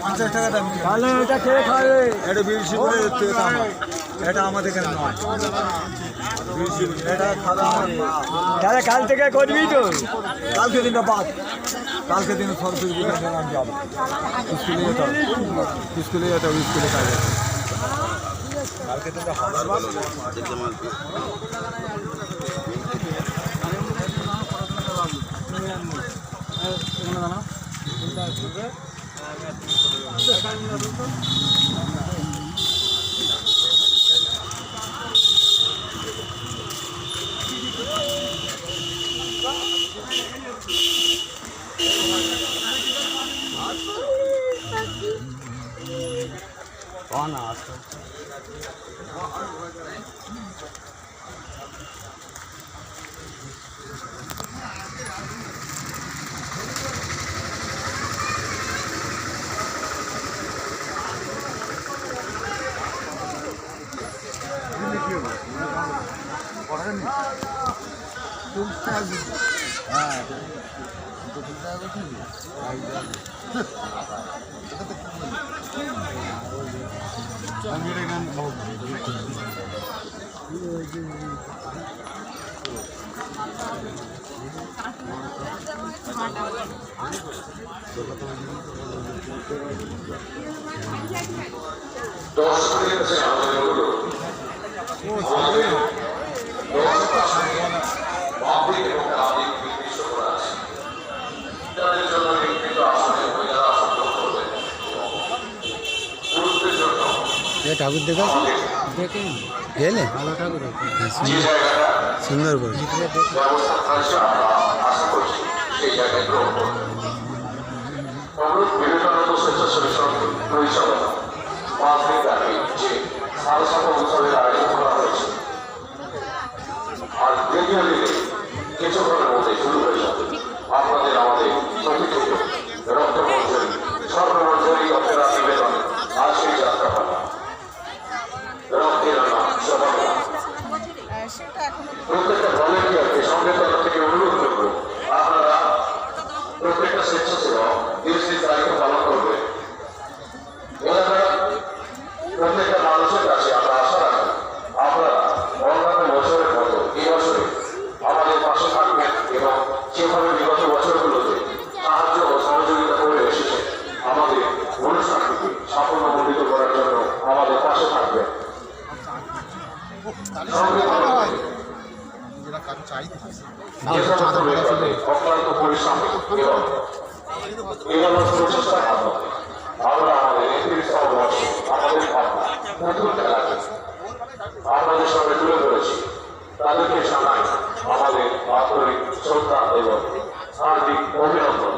পঞ্চাশ টাকা দাম এটা কে খাবে? এটা এটা আমাদের এখানে নয়? তাহলে কাল থেকে করবি তো। কালকে দিনটা বাদ। কালকে দিনে সরস্বতী পূজার দিন আমি যাব। স্কুলে যেতে হবে। স্কুলে যেতে হবে, স্কুলে কাজ আছে। কালকে দিনটা দর্শকের কাছে আমাদের অনুরোধ আমাদের যে সাড়ে সাত উৎসবের আয়োজন করা হয়েছে আর দ্বিতীয় দিনে কিছুক্ষণের মধ্যে শুরু হয়ে যাবে আপনাদের আমাদের এখনও প্রত্যেকটা ভলেন্টিয়ারকে সঙ্গে তরফ থেকে অনুরোধ করব আপনারা প্রত্যেকটা স্বেচ্ছাসেবক নিজ নিজ দায়িত্ব পালন করবে। এলাকার প্রত্যেকটা মানুষের কাছে আমরা আশা রাখি আপনারা অন্যান্য বছরের মতো এই বছরে আমাদের পাশে থাকবেন এবং যেভাবে বিগত বছরগুলোতে সাহায্য ও সহযোগিতা করে এসেছে আমাদের অনুষ্ঠানটিকে সাফল্যমণ্ডিত করার জন্য আমাদের পাশে থাকবেন। খেলাকে আপনাদের সঙ্গে তুলে ধরেছি তাদেরকে জানাই আমাদের আন্তরিক শ্রদ্ধা এবং হার্দিক অভিনন্দন।